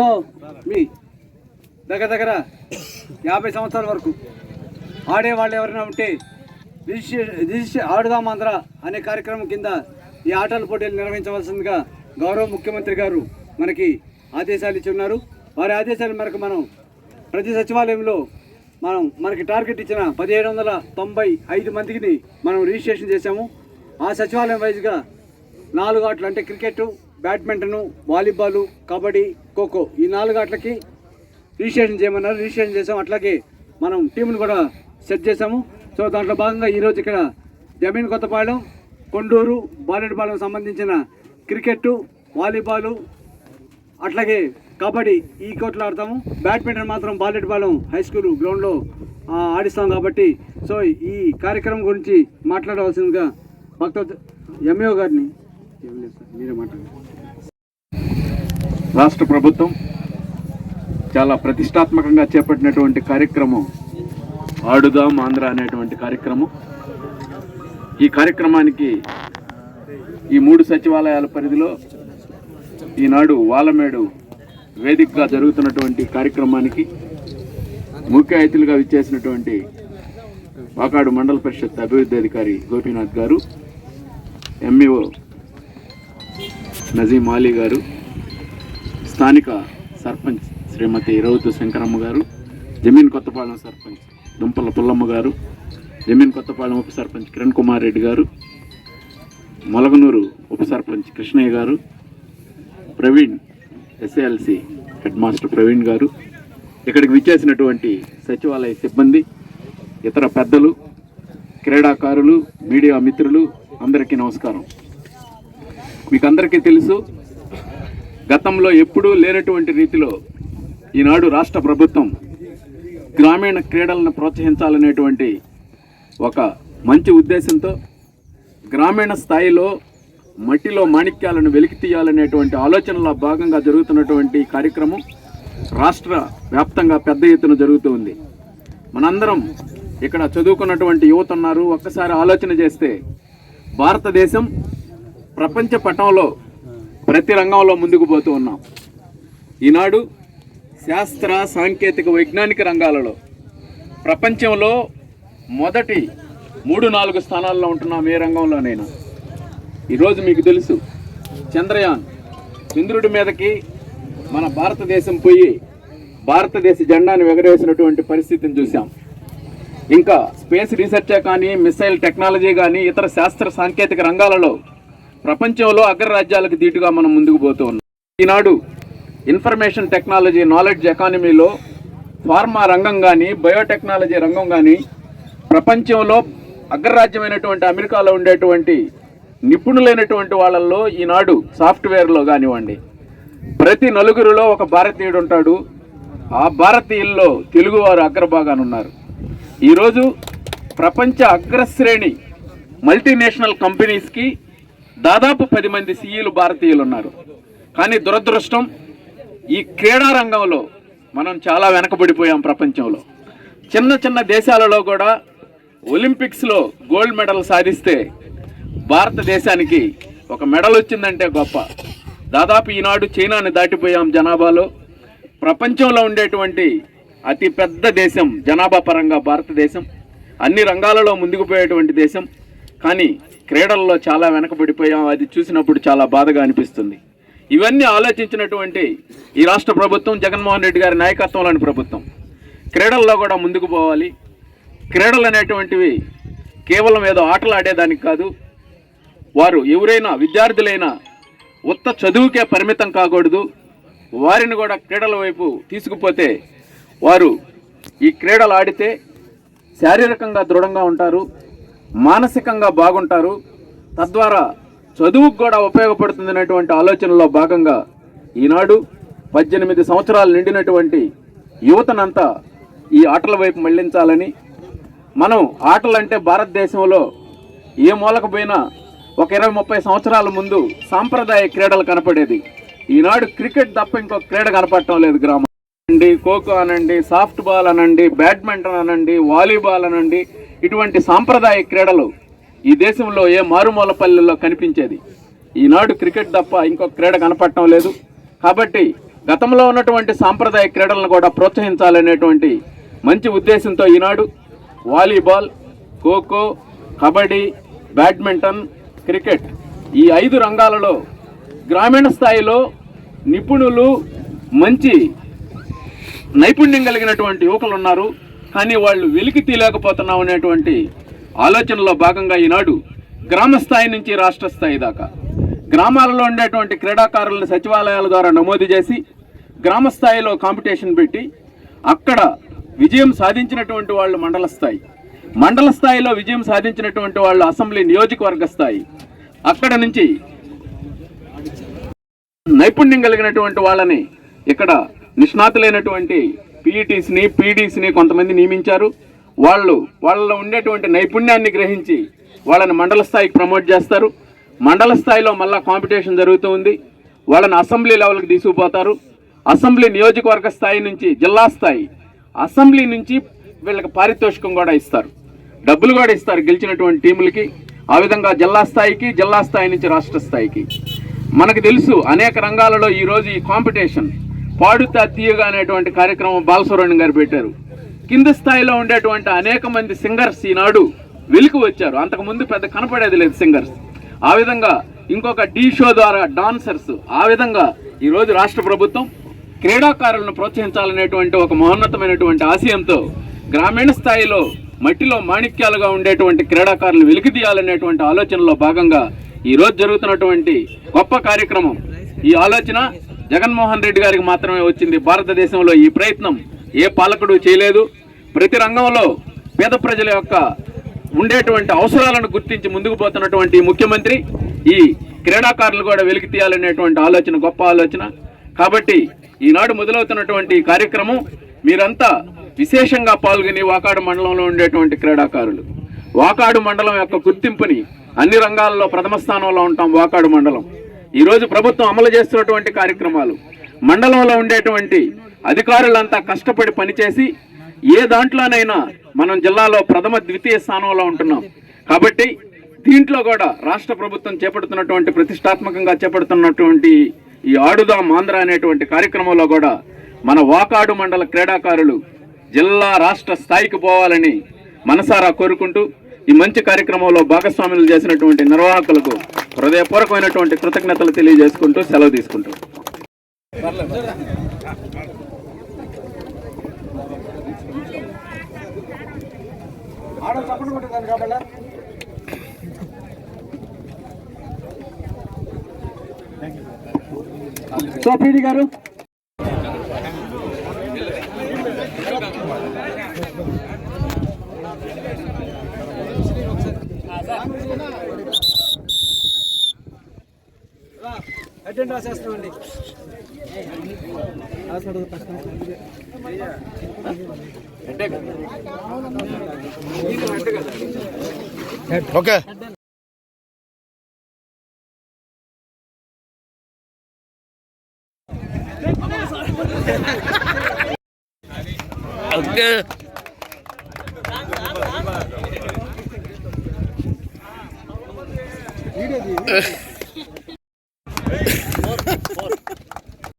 So మీ దగ్గర దగ్గర యాభై సంవత్సరాల వరకు ఆడే వాళ్ళు ఎవరైనా ఉంటే రిజిస్ట్రేషన్ రిజిస్ట్రే ఆడుదాం ఆంధ్ర అనే కార్యక్రమం కింద ఈ ఆటల పోటీలు నిర్వహించవలసిందిగా గౌరవ ముఖ్యమంత్రి గారు మనకి ఆదేశాలు ఇచ్చి ఉన్నారు వారి ఆదేశాల మేరకు మనం ప్రతి సచివాలయంలో మనం మనకి టార్గెట్ ఇచ్చిన పదిహేడు వందల తొంభై ఐదు మందికి మనం రిజిస్ట్రేషన్ చేశాము. ఆ సచివాలయం వైజ్గా నాలుగు ఆటలు అంటే cricket badminton volleyball kabaddi kho kho ఈ నాలుగు ఆటలకి రిజిస్ట్రేషన్ చేయమన్నారు. రిజిస్ట్రేషన్ చేసాం. అట్లాగే మనం టీంను కూడా సెట్ చేసాము. సో దాంట్లో భాగంగా ఈరోజు ఇక్కడ జమీన్ కొత్తపాలెం కొండూరు బాలెడ్పాలెం సంబంధించిన క్రికెట్ వాలీబాలు అట్లాగే కబడ్డీ ఈ కోట్లు ఆడతాము. బ్యాడ్మింటన్ మాత్రం బాలెడ్పాలెం హై స్కూల్ గ్రౌండ్లో ఆడిస్తాం కాబట్టి. సో ఈ కార్యక్రమం గురించి మాట్లాడవలసిందిగా భక్త ఎంఏఓ గారిని రాష్ట్ర ప్రభుత్వం చాలా ప్రతిష్టాత్మకంగా చేపట్టినటువంటి కార్యక్రమం ఆడుదాం ఆంధ్ర అనేటువంటి కార్యక్రమం. ఈ కార్యక్రమానికి ఈ మూడు సచివాలయాల పరిధిలో ఈనాడు వాలమేడు వేదికగా జరుగుతున్నటువంటి కార్యక్రమానికి ముఖ్య అతిథులుగా విచ్చేసినటువంటి వాకాడు మండల పరిషత్ అభివృద్ధి అధికారి గోపీనాథ్ గారు ఎంఈఓ నజీం అలీ గారు స్థానిక సర్పంచ్ శ్రీమతి రౌతు శంకరమ్మ గారు జమీన్ కొత్తపాలెం సర్పంచ్ దుంపల పుల్లమ్మ గారు జమీన్ కొత్తపాలెం ఉప సర్పంచ్ కిరణ్ కుమార్ రెడ్డి గారు మొలగనూరు ఉప సర్పంచ్ కృష్ణయ్య గారు Praveen SALC head master Praveen గారు ఇక్కడికి విచ్చేసినటువంటి సచివాలయ సిబ్బంది ఇతర పెద్దలు క్రీడాకారులు మీడియా మిత్రులు అందరికీ నమస్కారం. మీకు అందరికీ తెలుసు గతంలో ఎప్పుడూ లేనటువంటి రీతిలో ఈనాడు రాష్ట్ర ప్రభుత్వం గ్రామీణ క్రీడలను ప్రోత్సహించాలనేటువంటి ఒక మంచి ఉద్దేశంతో గ్రామీణ స్థాయిలో మట్టిలో మాణిక్యాలను వెలికి తీయాలనేటువంటి ఆలోచనలో భాగంగా జరుగుతున్నటువంటి కార్యక్రమం రాష్ట్ర వ్యాప్తంగా పెద్ద ఎత్తున జరుగుతూ ఉంది. మనందరం ఇక్కడ చదువుకున్నటువంటి యువత ఉన్నారు ఒక్కసారి ఆలోచన చేస్తే భారతదేశం ప్రపంచ పటంలో ప్రతి రంగంలో ముందుకు పోతూ ఉన్నాం. ఈనాడు శాస్త్ర సాంకేతిక వైజ్ఞానిక రంగాలలో ప్రపంచంలో మొదటి మూడు నాలుగు స్థానాల్లో ఉంటున్నాం ఏ రంగంలోనైనా. ఈరోజు మీకు తెలుసు చంద్రయాన్ చంద్రుడి మీదకి మన భారతదేశం పోయి భారతదేశ జెండాను ఎగరేసినటువంటి పరిస్థితిని చూసాం ఇంకా స్పేస్ రీసెర్చే కానీ మిసైల్ టెక్నాలజీ కానీ ఇతర శాస్త్ర సాంకేతిక రంగాలలో ప్రపంచంలో అగ్రరాజ్యాలకు ధీటుగా మనం ముందుకు పోతూ ఉన్నాం. ఈనాడు ఇన్ఫర్మేషన్ టెక్నాలజీ నాలెడ్జ్ ఎకానమీలో ఫార్మా రంగం కానీ బయోటెక్నాలజీ రంగం కానీ ప్రపంచంలో అగ్రరాజ్యమైనటువంటి అమెరికాలో ఉండేటువంటి నిపుణులైనటువంటి వాళ్ళల్లో ఈనాడు సాఫ్ట్వేర్లో కానివ్వండి ప్రతి నలుగురిలో ఒక భారతీయుడు ఉంటాడు. ఆ భారతీయుల్లో తెలుగువారు అగ్రభాగానున్నారు ఈరోజు ప్రపంచ అగ్రశ్రేణి మల్టీనేషనల్ కంపెనీస్కి దాదాపు పది మంది సీఈలు భారతీయులు ఉన్నారు. కానీ దురదృష్టం ఈ క్రీడా రంగంలో మనం చాలా వెనకబడిపోయాం ప్రపంచంలో. చిన్న చిన్న దేశాలలో కూడా ఒలింపిక్స్లో గోల్డ్ మెడల్ సాధిస్తే భారతదేశానికి ఒక మెడల్ వచ్చిందంటే గొప్ప. దాదాపు ఈనాడు చైనాని దాటిపోయాం జనాభాలో. ప్రపంచంలో ఉండేటువంటి అతి పెద్ద దేశం జనాభా పరంగా భారతదేశం. అన్ని రంగాలలో ముందుకు పోయేటువంటి దేశం. కానీ క్రీడల్లో చాలా వెనకబడిపోయాం. అది చూసినప్పుడు చాలా బాధగా అనిపిస్తుంది. ఇవన్నీ ఆలోచించినటువంటి ఈ రాష్ట్ర ప్రభుత్వం జగన్మోహన్ రెడ్డి గారి నాయకత్వంలోని ప్రభుత్వం. క్రీడల్లో కూడా ముందుకు పోవాలి. క్రీడలు అనేటువంటివి కేవలం ఏదో ఆటలు ఆడేదానికి కాదు. వారు ఎవరైనా విద్యార్థులైనా ఉత్త చదువుకే పరిమితం కాకూడదు. వారిని కూడా క్రీడల వైపు తీసుకుపోతే వారు ఈ క్రీడలు ఆడితే శారీరకంగా దృఢంగా ఉంటారు. మానసికంగా బాగుంటారు. తద్వారా చదువుకు కూడా ఉపయోగపడుతుంది అనేటువంటి ఆలోచనలో భాగంగా ఈనాడు పద్దెనిమిది సంవత్సరాలు నిండినటువంటి యువతనంతా ఈ ఆటల వైపు మళ్ళించాలని. మనం ఆటలంటే భారతదేశంలో ఏ మూలకు పోయినా ఒక ఇరవై ముప్పై సంవత్సరాల ముందు సాంప్రదాయ క్రీడలు కనపడేది. ఈనాడు క్రికెట్ తప్ప ఇంకో క్రీడ కనపడటం లేదు గ్రామం. అనండి ఖోఖో అనండి సాఫ్ట్ బాల్ అనండి బ్యాడ్మింటన్ అనండి వాలీబాల్ అనండి ఇటువంటి సాంప్రదాయ క్రీడలు ఈ దేశంలో ఏ మారుమూల పల్లెల్లో కనిపించేది? ఈనాడు క్రికెట్ తప్ప ఇంకొక క్రీడ కనపడటం లేదు. కాబట్టి గతంలో ఉన్నటువంటి సాంప్రదాయ క్రీడలను కూడా ప్రోత్సహించాలనేటువంటి మంచి ఉద్దేశంతో ఈనాడు volleyball kho kho kabaddi badminton cricket ఈ ఐదు రంగాలలో గ్రామీణ స్థాయిలో నిపుణులు మంచి నైపుణ్యం కలిగినటువంటి యువకులు ఉన్నారు. కానీ వాళ్ళు వెలికి తీయలేకపోతున్నాం అనేటువంటి ఆలోచనలో భాగంగా ఈనాడు గ్రామ స్థాయి నుంచి రాష్ట్ర స్థాయి దాకా గ్రామాలలో ఉండేటువంటి క్రీడాకారులను సచివాలయాల ద్వారా నమోదు చేసి గ్రామ స్థాయిలో కాంపిటీషన్ పెట్టి అక్కడ విజయం సాధించినటువంటి వాళ్ళు మండల స్థాయి. మండల స్థాయిలో విజయం సాధించినటువంటి వాళ్ళు అసెంబ్లీ నియోజకవర్గ స్థాయి. అక్కడ నుంచి నైపుణ్యం కలిగినటువంటి వాళ్ళని ఇక్కడ నిష్ణాతులైనటువంటి పీఈటీస్ని పీడీస్ని కొంతమంది నియమించారు. వాళ్ళు వాళ్ళలో ఉండేటువంటి నైపుణ్యాన్ని గ్రహించి వాళ్ళని మండల స్థాయికి ప్రమోట్ చేస్తారు. మండల స్థాయిలో మళ్ళా కాంపిటీషన్ జరుగుతూ ఉంది. వాళ్ళని అసెంబ్లీ లెవెల్కి తీసుకుపోతారు. అసెంబ్లీ నియోజకవర్గ స్థాయి నుంచి జిల్లా స్థాయి అసెంబ్లీ నుంచి వీళ్ళకి పారితోషికం కూడా ఇస్తారు. డబ్బులు కూడా ఇస్తారు గెలిచినటువంటి టీములకి. ఆ విధంగా జిల్లా స్థాయికి జిల్లా స్థాయి నుంచి రాష్ట్ర స్థాయికి. మనకు తెలుసు అనేక రంగాలలో ఈరోజు ఈ కాంపిటీషన్ పాడుతా తీయగా అనేటువంటి కార్యక్రమం బాలసుబ్రహ్మణ్యం గారు పెట్టారు. కింద స్థాయిలో ఉండేటువంటి అనేక మంది సింగర్స్ ఈనాడు వెలికి వచ్చారు. అంతకుముందు పెద్ద కనపడేది లేదు సింగర్స్. ఆ విధంగా ఇంకొక డీ షో ద్వారా డాన్సర్స్ ఆ విధంగా ఈరోజు రాష్ట్ర ప్రభుత్వం క్రీడాకారులను ప్రోత్సహించాలనేటువంటి ఒక మహోన్నతమైనటువంటి ఆశయంతో గ్రామీణ స్థాయిలో మట్టిలో మాణిక్యాలుగా ఉండేటువంటి క్రీడాకారులు వెలికి తీయాలనేటువంటి ఆలోచనలో భాగంగా ఈరోజు జరుగుతున్నటువంటి గొప్ప కార్యక్రమం. ఈ ఆలోచన జగన్మోహన్ రెడ్డి గారికి మాత్రమే వచ్చింది భారతదేశంలో ఈ ప్రయత్నం. ఏ పాలకుడు చేయలేదు. ప్రతి రంగంలో పేద ప్రజల యొక్క ఉండేటువంటి అవసరాలను గుర్తించి ముందుకు పోతున్నటువంటి ముఖ్యమంత్రి ఈ క్రీడాకారులు కూడా వెలికి తీయాలనేటువంటి ఆలోచన గొప్ప ఆలోచన. కాబట్టి ఈనాడు మొదలవుతున్నటువంటి కార్యక్రమం మీరంతా విశేషంగా పాల్గొని వాకాడు మండలంలో ఉండేటువంటి క్రీడాకారులు. వాకాడు మండలం యొక్క గుర్తింపుని అన్ని రంగాల్లో ప్రథమ స్థానంలో ఉంటాం వాకాడు మండలం. ఈరోజు ప్రభుత్వం అమలు చేస్తున్నటువంటి కార్యక్రమాలు మండలంలో ఉండేటువంటి అధికారులంతా కష్టపడి పనిచేసి ఏ దాంట్లోనైనా మనం జిల్లాలో ప్రథమ ద్వితీయ స్థానంలో ఉంటున్నాం. కాబట్టి దీంట్లో కూడా రాష్ట్ర ప్రభుత్వం చేపడుతున్నటువంటి ప్రతిష్టాత్మకంగా చేపడుతున్నటువంటి ఈ ఆడుదాం ఆంధ్ర అనేటువంటి కార్యక్రమంలో కూడా మన వాకాడు మండల క్రీడాకారులు జిల్లా రాష్ట్ర స్థాయికి పోవాలని మనసారా కోరుకుంటూ ఈ మంచి కార్యక్రమంలో భాగస్వాములు చేసినటువంటి నిర్వాహకులకు హృదయపూర్వకమైనటువంటి కృతజ్ఞతలు తెలియజేసుకుంటూ సెలవు తీసుకుంటూ. సో పీడి గారు? అటెండ్ రాసేస్తామండి ఓకే. వీడియో